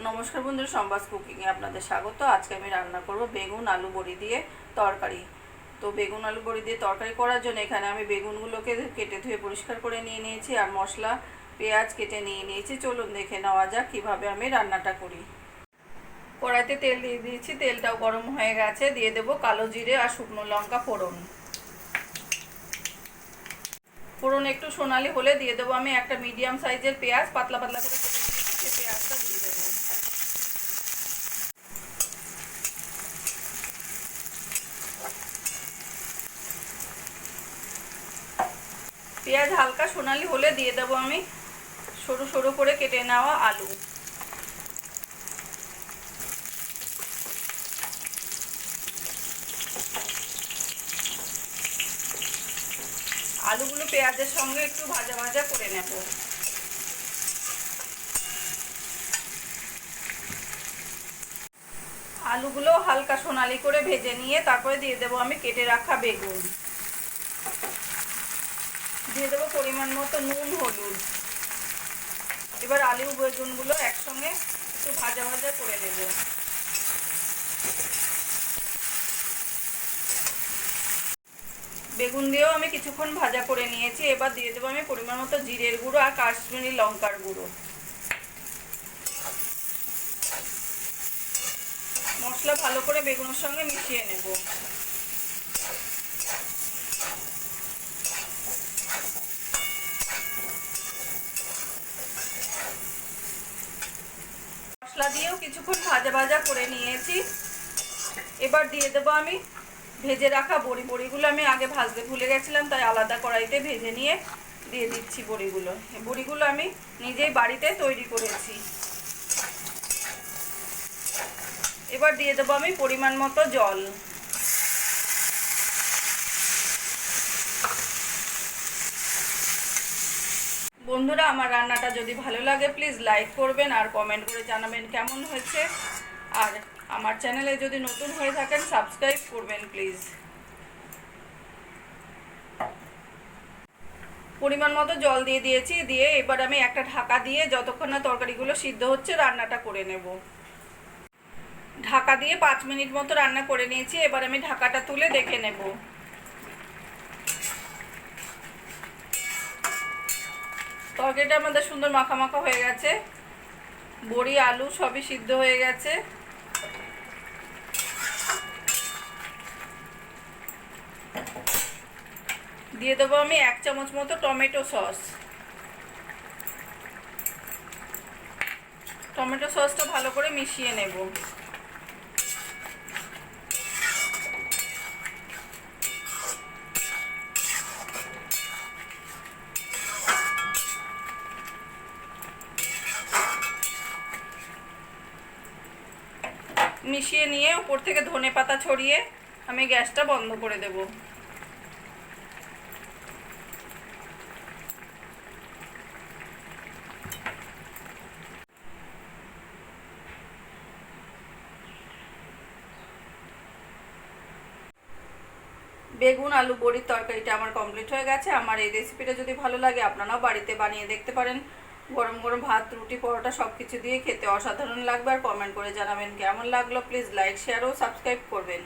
নমস্কার বন্ধু সম্বাস কুকিংয়ে আপনাদের স্বাগত। আজকে আমি রান্না করব বেগুন, আলু বড়ি দিয়ে তরকারি। তো বেগুন, আলু বড়ি দিয়ে তরকারি করার জন্য এখানে আমি বেগুনগুলোকে কেটে ধুয়ে পরিষ্কার করে নিয়ে নিয়েছি আর মশলা, পেঁয়াজ কেটে নিয়ে নিয়েছি। চলুন দেখে নেওয়া যাক কীভাবে আমি রান্নাটা করি। কড়াইতে তেল দিয়ে দিয়েছি, তেলটাও গরম হয়ে গেছে। দিয়ে দেবো কালো জিরে আর শুকনো লঙ্কা ফোড়ন। ফোড়ন একটু সোনালি হলে দিয়ে দেবো আমি একটা মিডিয়াম সাইজের পেঁয়াজ, পাতলা পাতলা করে কেটে নিয়েছি। সেই পেঁয়াজটা দিয়ে দেবো পেঁয়াজ হালকা সোনালি হলে দিয়ে দেবো আমি। সরু সরু করে কেটে নেওয়া আলু। আলুগুলো পেঁয়াজের সঙ্গে একটু ভাজা ভাজা করে নেব। আলুগুলো হালকা সোনালি করে ভেজে নিয়ে তারপরে দিয়ে দেবো আমি কেটে রাখা বেগুন। দিয়ে দেবো পরিমাণ মতো নুন, হলুদ। এবার আলু, বেগুনগুলো একসঙ্গে একটু ভাজা ভাজা করে নেব। বেগুন দিয়েও আমি কিছুক্ষণ ভাজা করে নিয়েছি। এবার দিয়ে দেবো আমি পরিমাণ মতো জিরের গুঁড়ো আর কাশ্মীরি লঙ্কার গুঁড়ো। মশলা ভালো করে বেগুনের সঙ্গে মিশিয়ে নেব মশলা দিয়েও কিছুক্ষণ ভাজা ভাজা করে নিয়েছি। এবার দিয়ে দেবো আমি ভেজে রাখা বড়ি। বড়িগুলো আমি আগে ভাজতে ভুলে গেছিলাম, তাই আলাদা কড়াইতে ভেজে নিয়ে দিয়ে দিচ্ছি বড়িগুলো। বড়িগুলো আমি নিজেই বাড়িতে তৈরি করেছি। এবার দিয়ে দেবো আমি পরিমাণ মতো জল। বন্ধুরা, আমার রান্নাটা যদি ভালো লাগে প্লিজ লাইক করবেন আর কমেন্ট করে জানাবেন কেমন হয়েছে। আর আমার চ্যানেলে যদি নতুন হয়ে থাকেন সাবস্ক্রাইব করবেন প্লিজ পরিমাণ মতো জল দিয়ে দিয়েছি, দিয়ে এবার আমি একটা ঢাকা দিয়ে যতক্ষণ না তরকারিগুলো সিদ্ধ হচ্ছে, রান্নাটা করে নেব। ঢাকা দিয়ে পাঁচ মিনিট মতো রান্না করে নিয়েছি, এবার আমি ঢাকাটা তুলে দেখে নেব। তরকারিটা আমাদের সুন্দর মাখা মাখা হয়ে গেছে। বড়ি, আলু সবই সিদ্ধ হয়ে গেছে। দিয়ে দেবো আমি এক চামচ মতো টমেটো সস। টমেটো সসটা ভালো করে মিশিয়ে নেব। মিশিয়ে নিয়ে উপর থেকে ধনে পাতা ছড়িয়ে আমি গ্যাসটা বন্ধ করে দেব। বেগুন, আলু, বড়ির তরকারিটা আমার কমপ্লিট হয়ে গেছে। আমার এই রেসিপিটা যদি ভালো লাগে, আপনারাও বাড়িতে বানিয়ে দেখতে পারেন। গরম গরম ভাত, রুটি, পরোটা সব কিছু দিয়ে খেতে অসাধারণ লাগবে আর কমেন্ট করে জানাবেন। কেমন লাগল? প্লিজ লাইক শেয়ার ও সাবস্ক্রাইব করবেন।